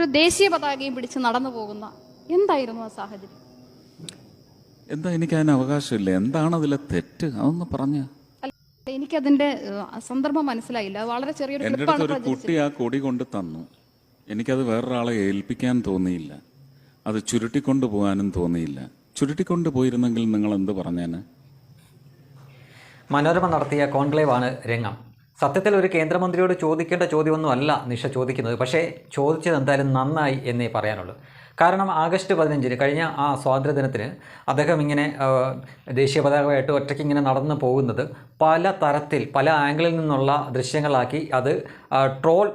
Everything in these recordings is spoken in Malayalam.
ഒരു ദേശീയ പതാകയും പിടിച്ച് നടന്നു പോകുന്ന എന്തായിരുന്നു ആ സാഹചര്യം? എന്താ എനിക്ക് അതിന് അവകാശമില്ല? എന്താണ് അതിലെ തെറ്റ്? അതൊന്ന് പറഞ്ഞ. അല്ല എനിക്കതിന്റെ സന്ദർഭം മനസ്സിലായില്ല. വളരെ ചെറിയൊരു എന്റെ ക്ലിപ്പാണ് അടുത്ത് ഒരു കുട്ടി ആ കൊടി കൊണ്ട് തന്നു. എനിക്കത് വേറൊരാളെ ഏൽപ്പിക്കാൻ തോന്നിയില്ല. അത് ചുരുട്ടിക്കൊണ്ട് പോകാനും തോന്നിയില്ല. ചുരുട്ടിക്കൊണ്ട് പോയിരുന്നെങ്കിൽ നിങ്ങൾ എന്ത് പറഞ്ഞേനെ? മനോരമ നടത്തിയ കോൺക്ലേവാണ് രംഗം. സത്യത്തിൽ ഒരു കേന്ദ്രമന്ത്രിയോട് ചോദിക്കേണ്ട ചോദ്യമൊന്നും അല്ല നിഷ ചോദിക്കുന്നത്. പക്ഷേ ചോദിച്ചത് എന്തായാലും നന്നായി എന്നേ പറയാനുള്ളൂ. കാരണം ആഗസ്റ്റ് പതിനഞ്ചിന് കഴിഞ്ഞ ആ സ്വാതന്ത്ര്യദിനത്തിന് അദ്ദേഹം ഇങ്ങനെ ദേശീയ പതാകമായിട്ട് ഒറ്റയ്ക്ക് ഇങ്ങനെ നടന്നു പോകുന്നത് പല തരത്തിൽ പല ആംഗിളിൽ നിന്നുള്ള ദൃശ്യങ്ങളാക്കി അത് ട്രോൾ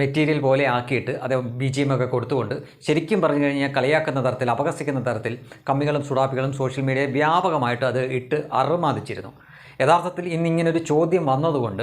മെറ്റീരിയൽ പോലെ ആക്കിയിട്ട് അത് ബി ജി എം ഒക്കെ കൊടുത്തുകൊണ്ട് ശരിക്കും പറഞ്ഞു കഴിഞ്ഞാൽ കളിയാക്കുന്ന തരത്തിൽ അപകസിക്കുന്ന തരത്തിൽ കമ്മികളും സുഡാപ്പികളും സോഷ്യൽ മീഡിയ വ്യാപകമായിട്ട് അത് ഇട്ട് അറുമാദിച്ചിരുന്നു യഥാർത്ഥത്തിൽ ഇന്നിങ്ങനൊരു ചോദ്യം വന്നതുകൊണ്ട്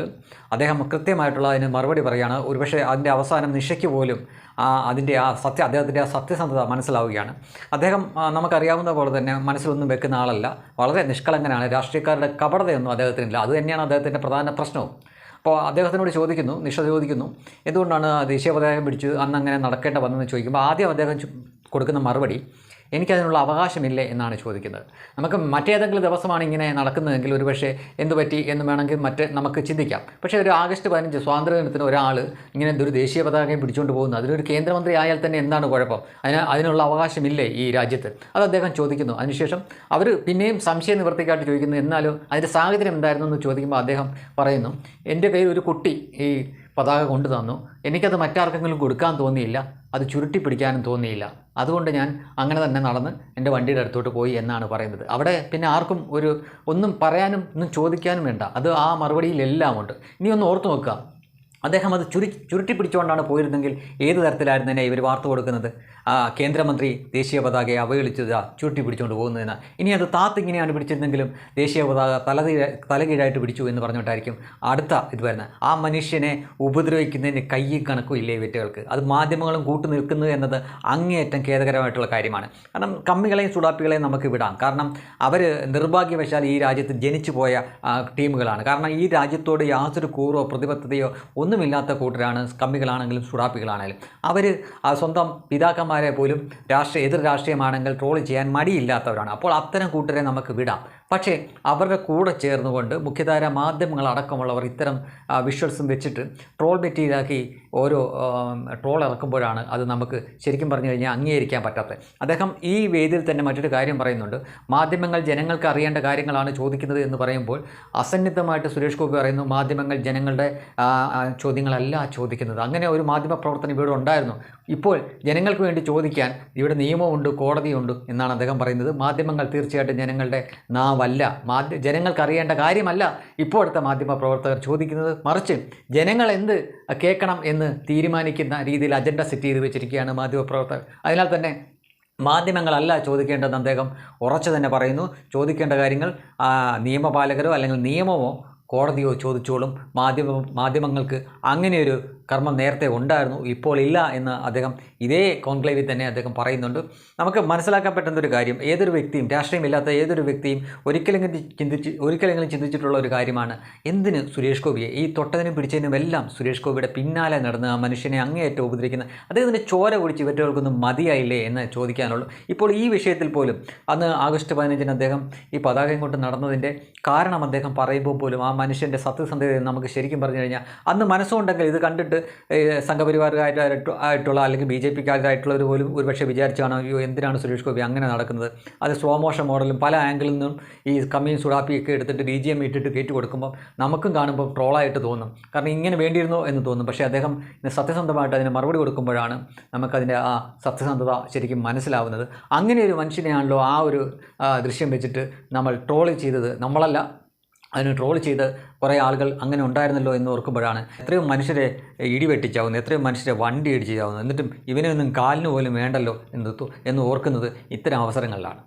അദ്ദേഹം കൃത്യമായിട്ടുള്ള അതിന് മറുപടി പറയുകയാണ്. ഒരുപക്ഷെ അതിന്റെ അവസാനം നിശയ്ക്ക് പോലും ആ അതിന്റെ ആ സത്യ അദ്ദേഹത്തിന്റെ ആ സത്യസന്ധത മനസ്സിലാവുകയാണ്. അദ്ദേഹം നമുക്കറിയാവുന്ന പോലെ തന്നെ മനസ്സിലൊന്നും വെക്കുന്ന ആളല്ല. വളരെ നിഷ്കളങ്കനാണ്. രാഷ്ട്രീയക്കാരുടെ കപടതയൊന്നും അദ്ദേഹത്തിനില്ല. അത് തന്നെയാണ് അദ്ദേഹത്തിന്റെ പ്രധാന പ്രശ്നവും. അപ്പോൾ അദ്ദേഹത്തിനോട് ചോദിക്കുന്നു നിഷ ചോദിക്കുന്നു എന്തുകൊണ്ടാണ് ദേശീയ പതാകം പിടിച്ച് അന്ന് അങ്ങനെ നടക്കേണ്ട വന്നതെന്ന് ചോദിക്കുമ്പോൾ ആദ്യം അദ്ദേഹം കൊടുക്കുന്ന മറുപടി എനിക്കതിനുള്ള അവകാശമില്ലേ എന്നാണ് ചോദിക്കുന്നത്. നമുക്ക് മറ്റേതെങ്കിലും ദിവസമാണ് ഇങ്ങനെ നടക്കുന്നതെങ്കിൽ ഒരുപക്ഷെ എന്തു പറ്റി എന്ന് വേണമെങ്കിൽ മറ്റ് നമുക്ക് ചിന്തിക്കാം. പക്ഷേ ഒരു ആഗസ്റ്റ് പതിനഞ്ച് സ്വാതന്ത്ര്യദിനത്തിന് ഒരാൾ ഇങ്ങനെ ഒരു ദേശീയ പതാകയും പിടിച്ചുകൊണ്ട് പോകുന്നു. അതിലൊരു കേന്ദ്രമന്ത്രി ആയാൽ തന്നെ എന്താണ് കുഴപ്പം? അതിന് അതിനുള്ള അവകാശമില്ലേ ഈ രാജ്യത്ത്? അത് അദ്ദേഹം ചോദിക്കുന്നു. അതിനുശേഷം അവർ പിന്നെയും സംശയ നിവൃത്തിക്കായിട്ട് ചോദിക്കുന്നു. എന്നാലും അതിന്റെ സാഹചര്യം എന്തായിരുന്നു എന്ന് ചോദിക്കുമ്പോൾ അദ്ദേഹം പറയുന്നു എന്റെ കയ്യിൽ ഒരു കുട്ടി ഈ പതാക കൊണ്ടു തന്നു എനിക്കത് മറ്റാർക്കെങ്കിലും കൊടുക്കാൻ തോന്നിയില്ല. അത് ചുരുട്ടി പിടിക്കാനും തോന്നിയില്ല. അതുകൊണ്ട് ഞാൻ അങ്ങനെ തന്നെ നടന്ന് എന്റെ വണ്ടിയുടെ അടുത്തോട്ട് പോയി എന്നാണ് പറയുന്നത്. അവിടെ പിന്നെ ആർക്കും ഒരു ഒന്നും പറയാനും ഒന്നും ചോദിക്കാനും വേണ്ട. അത് ആ മറുപടിയിലെല്ലാം ഉണ്ട്. ഇനി ഒന്ന് ഓർത്ത് നോക്കുക. അദ്ദേഹം അത് ചുരു ചുരുട്ടി പിടിച്ചുകൊണ്ടാണ് പോയിരുന്നെങ്കിൽ ഏത് തരത്തിലായിരുന്നേനെ ഇവർ വാർത്ത കൊടുക്കുന്നത്? ആ കേന്ദ്രമന്ത്രി ദേശീയ പതാകയെ അവഹേളിച്ചത് ചുരുട്ടി പിടിച്ചുകൊണ്ട് പോകുന്നതിന് ഇനി അത് താത്തിങ്ങനെയാണ് പിടിച്ചിരുന്നെങ്കിലും ദേശീയ പതാക തല തലകീഴായിട്ട് പിടിച്ചു എന്ന് പറഞ്ഞുകൊണ്ടായിരിക്കും അടുത്ത ഇത് വരുന്നത് ആ മനുഷ്യനെ ഉപദ്രവിക്കുന്നതിന് കയ്യും കണക്കും ഇല്ലേ വെറ്റുകൾക്ക്? അത് മാധ്യമങ്ങളും കൂട്ടു നിൽക്കുന്നു എന്നത് അങ്ങേയറ്റം ഖേദകരമായിട്ടുള്ള കാര്യമാണ്. കാരണം കമ്മികളെയും സുഡാപ്പികളെയും നമുക്ക് വിടാം. കാരണം അവർ നിർഭാഗ്യവശാൽ ഈ രാജ്യത്ത് ജനിച്ചു പോയ ടീമുകളാണ്. കാരണം ഈ രാജ്യത്തോട് യാതൊരു കൂറോ പ്രതിബദ്ധതയോ ഒന്നുമില്ലാത്ത കൂട്ടരാണ് കമ്മികളാണെങ്കിലും സുഡാപ്പികളാണെങ്കിലും അവർ സ്വന്തം പിതാക്കന്മാരെ പോലും രാഷ്ട്രീയ എതിർ രാഷ്ട്രീയമാണെങ്കിൽ ട്രോൾ ചെയ്യാൻ മടിയില്ലാത്തവരാണ്. അപ്പോൾ അത്തരം കൂട്ടരെ നമുക്ക് വിടാം. പക്ഷേ അവരുടെ കൂടെ ചേർന്നുകൊണ്ട് മുഖ്യധാര മാധ്യമങ്ങളടക്കമുള്ളവർ ഇത്തരം വിഷ്വൽസും വെച്ചിട്ട് ട്രോൾ മെറ്റീരിയലാക്കി ഓരോ ട്രോൾ ഇറക്കുമ്പോഴാണ് അത് നമുക്ക് ശരിക്കും പറഞ്ഞു കഴിഞ്ഞാൽ അംഗീകരിക്കാൻ പറ്റാത്തത്. അദ്ദേഹം ഈ വേദിയിൽ തന്നെ മറ്റൊരു കാര്യം പറയുന്നുണ്ട്. മാധ്യമങ്ങൾ ജനങ്ങൾക്ക് അറിയേണ്ട കാര്യങ്ങളാണ് ചോദിക്കുന്നത് എന്ന് പറയുമ്പോൾ അസന്നിഗ്ധമായിട്ട് സുരേഷ് ഗോപി പറയുന്നു മാധ്യമങ്ങൾ ജനങ്ങളുടെ ചോദ്യങ്ങളല്ല ചോദിക്കുന്നത്. അങ്ങനെ ഒരു മാധ്യമ പ്രവർത്തനം ഇവിടെ ഉണ്ടായിരുന്നു. ഇപ്പോൾ ജനങ്ങൾക്ക് വേണ്ടി ചോദിക്കാൻ ഇവിടെ നിയമമുണ്ട് കോടതിയുണ്ട് എന്നാണ് അദ്ദേഹം പറയുന്നത്. മാധ്യമങ്ങൾ തീർച്ചയായിട്ടും ജനങ്ങളുടെ നാവല്ല. മാധ്യ ജനങ്ങൾക്കറിയേണ്ട കാര്യമല്ല ഇപ്പോഴത്തെ മാധ്യമ പ്രവർത്തകർ ചോദിക്കുന്നത്. മറിച്ച് ജനങ്ങൾ എന്ത് കേൾക്കണം എന്ന് തീരുമാനിക്കുന്ന രീതിയിൽ അജണ്ട സെറ്റ് ചെയ്ത് വെച്ചിരിക്കുകയാണ് മാധ്യമ പ്രവർത്തകർ. അതിനാൽ തന്നെ മാധ്യമങ്ങളല്ല ചോദിക്കേണ്ടതെന്ന് അദ്ദേഹം ഉറച്ചു തന്നെ പറയുന്നു. ചോദിക്കേണ്ട കാര്യങ്ങൾ നിയമപാലകരോ അല്ലെങ്കിൽ നിയമമോ കോടതിയോ ചോദിച്ചോളും. മാധ്യമ മാധ്യമങ്ങൾക്ക് അങ്ങനെയൊരു കർമ്മം നേരത്തെ ഉണ്ടായിരുന്നു ഇപ്പോൾ ഇല്ല എന്ന് അദ്ദേഹം ഇതേ കോൺക്ലേവിൽ തന്നെ അദ്ദേഹം പറയുന്നുണ്ട്. നമുക്ക് മനസ്സിലാക്കാൻ പറ്റുന്ന ഒരു കാര്യം ഏതൊരു വ്യക്തിയും രാഷ്ട്രീയമില്ലാത്ത ഏതൊരു വ്യക്തിയും ഒരിക്കലെങ്കിലും ചിന്തിച്ച് ഒരിക്കലെങ്കിലും ചിന്തിച്ചിട്ടുള്ള ഒരു കാര്യമാണ് എന്തിന് സുരേഷ് ഗോപിയെ ഈ തൊട്ടതിനും പിടിച്ചതിനും എല്ലാം സുരേഷ് ഗോപിയുടെ പിന്നാലെ നടന്ന് ആ മനുഷ്യനെ അങ്ങേയറ്റം ഉപദ്രവിക്കുന്ന അദ്ദേഹത്തിന്റെ ചോര കുടിച്ച് ഇവറ്റവർക്കൊന്നും മതിയായില്ലേ എന്ന് ചോദിക്കാനുള്ളൂ. ഇപ്പോൾ ഈ വിഷയത്തിൽ പോലും അന്ന് ആഗസ്റ്റ് പതിനഞ്ചിന് അദ്ദേഹം ഈ പതാകയും കൊണ്ട് നടന്നതിന്റെ കാരണം അദ്ദേഹം പറയുമ്പോൾ പോലും ആ മനുഷ്യന്റെ സത്യസന്ധത നമുക്ക് ശരിക്കും പറഞ്ഞു കഴിഞ്ഞാൽ അന്ന് മനസ്സുണ്ടെങ്കിൽ ഇത് കണ്ടിട്ട് ഏഹ്, സംഘപരിവാറുകാരായിട്ട് ആയിട്ടുള്ള അല്ലെങ്കിൽ ബി ജെ പിക്കാരായിട്ടുള്ളവർ പോലും ഒരുപക്ഷെ വിചാരിച്ചാണ് അയ്യോ എന്തിനാണ് സുരേഷ് ഗോപി അങ്ങനെ നടക്കുന്നത്? അത് സ്ലോ മോഷൻ മോഡലും പല ആംഗിളിൽ നിന്നും ഈ കമ്മിയും സുഡാപ്പിയൊക്കെ എടുത്തിട്ട് ഡി ജി എം ഇട്ടിട്ട് കയറ്റി കൊടുക്കുമ്പോൾ നമുക്കും കാണുമ്പോൾ ട്രോളായിട്ട് തോന്നും. കാരണം ഇങ്ങനെ വേണ്ടിയിരുന്നോ എന്ന് തോന്നും. പക്ഷേ അദ്ദേഹം സത്യസന്ധമായിട്ട് അതിന് മറുപടി കൊടുക്കുമ്പോഴാണ് നമുക്കതിന്റെ ആ സത്യസന്ധത ശരിക്കും മനസ്സിലാവുന്നത്. അങ്ങനെ ഒരു മനുഷ്യനെയാണല്ലോ ആ ഒരു ദൃശ്യം വെച്ചിട്ട് നമ്മൾ ട്രോൾ ചെയ്തത്. നമ്മളല്ല അതിന് ട്രോൾ ചെയ്ത് കുറേ ആളുകൾ അങ്ങനെ ഉണ്ടായിരുന്നല്ലോ എന്ന് ഓർക്കുമ്പോഴാണ് എത്രയോ മനുഷ്യരെ ഇടിവെട്ടിച്ചാവുന്നു എത്രയോ മനുഷ്യരെ വണ്ടി ഇടിച്ച് ചാവുന്നത് എന്നിട്ടും ഇവനൊന്നും കാലിന് പോലും വേണ്ടല്ലോ എന്ന് എന്ന് ഓർക്കുന്നത് ഇത്തരം അവസരങ്ങളിലാണ്.